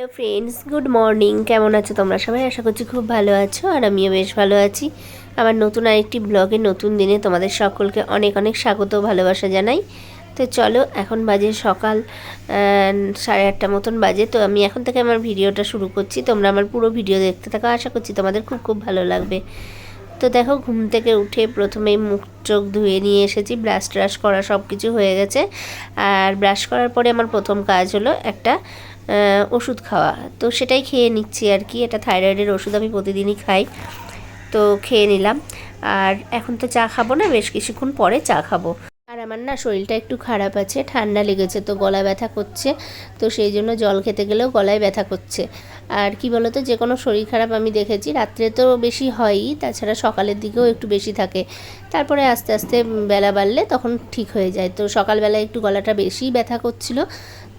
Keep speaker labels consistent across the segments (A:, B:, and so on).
A: Hello friends, good morning. কেমন আছো তোমরা সবাই? আশা করছি খুব ভালো আছো, আর আমিও বেশ ভালো আছি। আমার নতুন আরেকটি ব্লগে, নতুন দিনে তোমাদের সকলকে অনেক অনেক স্বাগত ভালোবাসা জানাই। তো চলো, এখন বাজে সকাল সাড়ে আটটা মতন বাজে। তো আমি এখন থেকে আমার ভিডিওটা শুরু করছি। তোমরা আমার পুরো ভিডিও দেখতে থাকো। আশা করছি তোমাদের খুব খুব ভালো লাগবে। তো দেখো, ঘুম থেকে উঠে প্রথমেই মুখ চোখ ধুয়ে নিয়ে এসেছি। ব্রাশ ট্রাশ করা সব কিছু হয়ে গেছে। আর ব্রাশ করার পরে আমার প্রথম কাজ হলো একটা ওষুধ খাওয়া। তো সেটাই খেয়ে নিচ্ছি আর কি। এটা থাইরয়েডের ওষুধ আমি প্রতিদিনই খাই। তো খেয়ে নিলাম। আর এখন তো চা খাব না, বেশ কিছুক্ষণ পরে চা খাব। আর আমার না শরীরটা একটু খারাপ আছে, ঠান্ডা লেগেছে তো গলা ব্যথা করছে, তো সেই জন্য জল খেতে গেলেও গলায় ব্যথা করছে। আর কি বলতো, যে কোনো শরীর খারাপ আমি দেখেছি, রাত্রে তো বেশি হয়ই, তাছাড়া সকালের দিকেও একটু বেশি থাকে। তারপরে আস্তে আস্তে বেলা বাড়লে তখন ঠিক হয়ে যায়। তো সকালবেলা একটু গলাটা বেশি ব্যথা করছিল,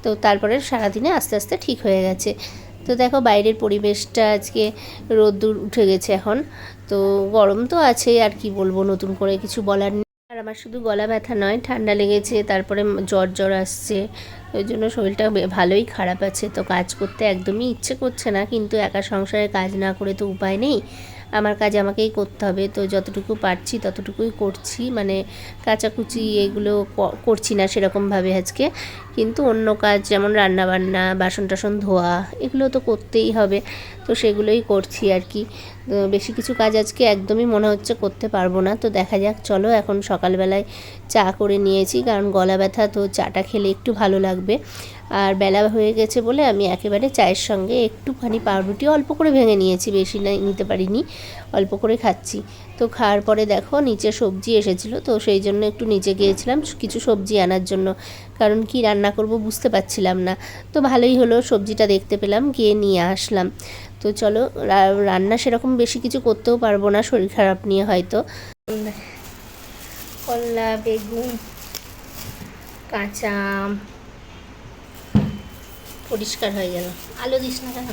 A: তো তারপরে সারাদিনে আস্তে আস্তে ঠিক হয়ে গেছে। তো দেখো বাইরের পরিবেশটা আজকে রোদ্দুর উঠে গেছে এখন, তো গরম তো আছেই, আর কি বলব নতুন করে কিছু বলার নেই। আমার শুধু গলা ব্যথা নয়, ঠান্ডা লেগেছে, তারপরে জ্বর জ্বর আসছে। ওই জন্য শরীরটা ভালোই খারাপ আছে। তো কাজ করতে একদমই ইচ্ছে করছে না, কিন্তু একা সংসারে কাজ না করে তো উপায় নেই। আমার কাজ আমাকেই করতে হবে। তো যতটুকু পারছি ততটুকুই করছি। মানে কাচাকুচি এগুলো করছি না সেরকমভাবে আজকে। কিন্তু অন্য কাজ যেমন রান্নাবান্না বাসন টাসন ধোয়া, এগুলো তো করতেই হবে। তো সেগুলোই করছি আর কি। বেশি কিছু কাজ আজকে একদমই মনে হচ্ছে করতে পারব না। তো দেখা যাক, চলো এখন সকালবেলায় চা করে নিয়েছি। কারণ গলা ব্যথা, তো চাটা খেলে একটু ভালো লাগবে। আর বেলা হয়ে গেছে বলে আমি একেবারে চায়ের সঙ্গে একটুখানি পাউরুটি অল্প করে ভেঙে নিয়েছি, বেশি না নিতে পারিনি, অল্প করে খাচ্ছি। তো খাওয়ার পরে দেখো নিচে সবজি এসেছিল, তো সেই জন্য একটু নিচে গিয়েছিলাম কিছু সবজি আনার জন্য। কারণ কি রান্না করব বুঝতে পারছিলাম না। তো ভালোই হলো, সবজিটা দেখতে পেলাম, গিয়ে নিয়ে আসলাম। তো চলো রান্না সেরকম বেশি কিছু করতেও পারব না, শরীর খারাপ নিয়ে হয়তো। কলা, বেগুন, কাঁচা আম। পরিষ্কার হয়ে গেল। আলো দিস না কেন?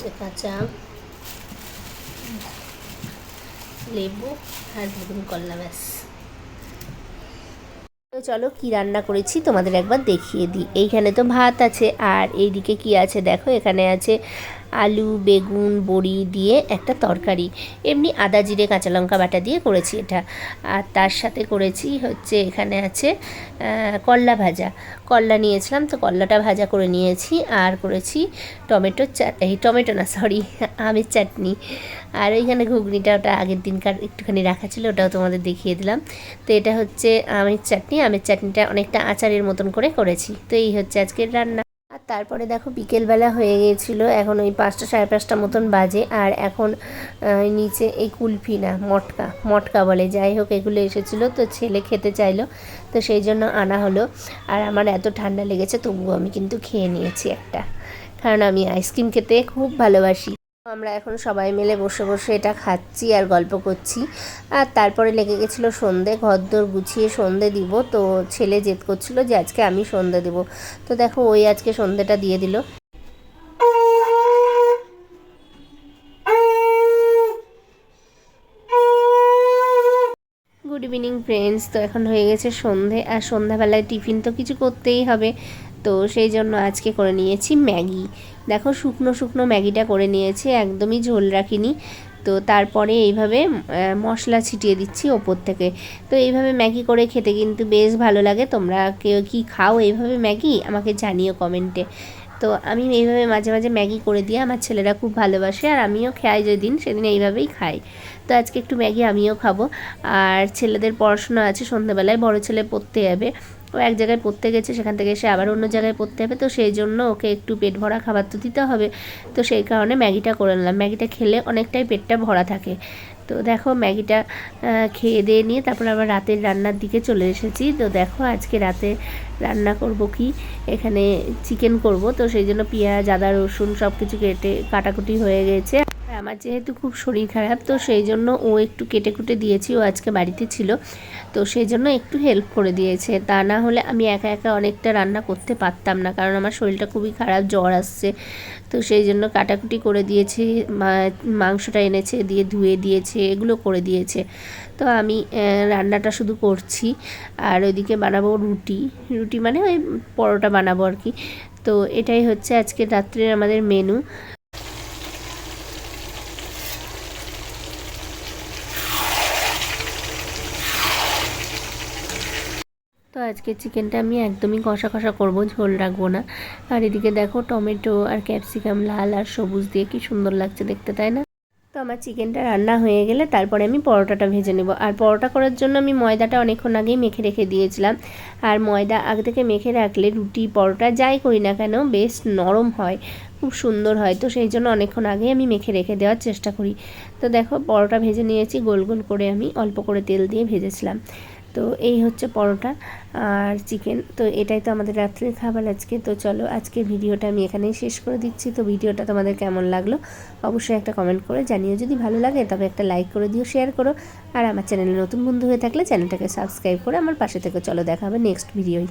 A: যে কাঁচা আম, লেবু আর বেগুন করলা ব্যাস। তো চলো কি রান্না করেছি তোমাদের একবার দেখিয়ে দিই। এইখানে তো ভাত আছে আর এইদিকে কি আছে দেখো? এখানে আছে আলু, বেগুন, বড়ি দিয়ে একটা তরকারি। এমনি আদা, জিরে, কাঁচা লঙ্কা বাটা দিয়ে করেছি এটা। আর তার সাথে করেছি হচ্ছে এখানে আছে করলা ভাজা। করলা নিয়েছিলাম তো করলাটা ভাজা করে নিয়েছি আর করেছি টমেটোর চাট, এই টমেটো না সরি আমের চাটনি। আর ওইখানে ঘুগনিটা ওটা আগের দিনকার একটুখানি রাখা ছিল, ওটাও তোমাদের দেখিয়ে দিলাম। তো এটা হচ্ছে আমের চাটনি। আমের চাটনিটা অনেকটা আচারের মতন করে করেছি। তো এই হচ্ছে আজকের রান্না। তারপরে দেখো বিকেলবেলা হয়ে গিয়েছিল, এখন ওই পাঁচটা সাড়ে পাঁচটা মতন বাজে, আর এখন নিচে এই কুলফি না, মটকা মটকা বলে, যাই হোক এগুলো এসেছিল, তো ছেলে খেতে চাইলো, তো সেই জন্য আনা হলো, আর আমার এত ঠান্ডা লেগেছে, তবুও আমি কিন্তু খেয়ে নিয়েছি একটা, কারণ আমি আইসক্রিম খেতে খুব ভালোবাসি। আমরা এখন সবাই মিলে বসে বসে এটা খাচ্ছি আর গল্প করছি। আর তারপরে লেগে গেছিল সন্ধে ঘরদোর গুছিয়ে সন্ধে দিব। তো ছেলে জেদ করছিল যে আজকে আমি সন্ধে দেব। তো দেখো, ওই আজকে সন্ধেটা দিয়ে দিল। গুড ইভিনিং ফ্রেন্ডস তো এখন হয়ে গেছে সন্ধে। আর সন্ধ্যাবেলায় টিফিন তো কিছু করতেই হবে। তো সেই জন্য আজকে করে নিয়েছি ম্যাগি। দেখো শুকনো শুকনো ম্যাগিটা করে নিয়েছি, একদমই ঝোল রাখিনি। তো তারপরে এইভাবে মশলা ছিটিয়ে দিচ্ছি ওপর থেকে। তো এইভাবে ম্যাগি করে খেতে কিন্তু বেশ ভালো লাগে। তোমরা কেউ কি খাও এইভাবে ম্যাগি? আমাকে জানিও কমেন্টে। তো আমি এইভাবে মাঝে মাঝে ম্যাগি করে দিয়ে আমার ছেলেরা খুব ভালোবাসে আর আমিও খাই যেদিন সেদিন এইভাবেই খাই। তো আজকে একটু ম্যাগি আমিও খাব। আর ছেলেদের পড়াশোনা আছে সন্ধ্যেবেলায় বড় ছেলে পড়তে যাবে। ও এক জায়গায় পড়তে গেছে, সেখান থেকে এসে আবার অন্য জায়গায় পড়তে হবে। তো সেই জন্য ওকে একটু পেট ভরা খাবার তো দিতে হবে। তো সেই কারণে ম্যাগিটা করে নিলাম। ম্যাগিটা খেলে অনেকটাই পেটটা ভরা থাকে। তো দেখো ম্যাগিটা খেয়ে দিয়ে নিয়ে তারপর আবার রাতের রান্নার দিকে চলে এসেছি। তো দেখো আজকে রাতে রান্না করব কি? এখানে চিকেন করব। তো সেই জন্য পেঁয়াজ, আদা, রসুন সব কিছু কেটে কাটাকুটি হয়ে গেছে। আমার যেহেতু খুব শরীর খারাপ, তো সেই জন্য ও একটু কেটে কুটে দিয়েছি, ও আজকে বাড়িতে ছিল। তো সেই জন্য একটু হেল্প করে দিয়েছে। তা না হলে আমি একা একা অনেকটা রান্না করতে পারতাম না, কারণ আমার শরীরটা খুবই খারাপ, জ্বর আসছে। তো সেই জন্য কাটাকুটি করে দিয়েছে মাংসটা এনেছে, দিয়ে ধুয়ে দিয়েছে, এগুলো করে দিয়েছে। তো আমি রান্নাটা শুধু করছি। আর ওইদিকে বানাবো রুটি। রুটি মানে ওই পরোটা বানাবো আর কি। তো এটাই হচ্ছে আজকে রাত্রের আমাদের মেনু আজকে চিকেনটা আমি একদমই কষা কষা করব, ঝোল রাখব না। আর এদিকে দেখো টমেটো আর ক্যাপসিকাম লাল আর সবুজ দিয়ে কি সুন্দর লাগছে দেখতে, তাই না? তো আমার চিকেনটা রান্না হয়ে গেলে তারপরে আমি পরোটাটা ভেজে নেব। আর পরোটা করার জন্য আমি ময়দাটা অনেকক্ষণ আগেই মেখে রেখে দিয়েছিলাম। আর ময়দা আগে থেকে মেখে রাখলে রুটি, পরোটা যাই করি না কেন, বেশ নরম হয়, খুব সুন্দর হয়। তো সেই জন্য অনেকক্ষণ আগেই আমি মেখে রেখে দেওয়ার চেষ্টা করি। তো দেখো পরোটা ভেজে নিয়েছি, গোল গোল করে আমি অল্প করে তেল দিয়ে ভেজেছিলাম। তো এই হচ্ছে পরোটা আর চিকেন। তো এটাই তো আমাদের রাত্রের খাবার আজকে। তো চলো আজকে ভিডিওটা আমি এখানেই শেষ করে দিচ্ছি। তো ভিডিওটা তোমাদের কেমন লাগল অবশ্যই একটা কমেন্ট করে জানিও। যদি ভালো লাগে তবে একটা লাইক করে দিও শেয়ার করো। আর আমার চ্যানেলে নতুন বন্ধু হয়ে থাকলে চ্যানেলটাকে সাবস্ক্রাইব করে আমার পাশে থেকে। চলো দেখা হবে নেক্সট ভিডিওয়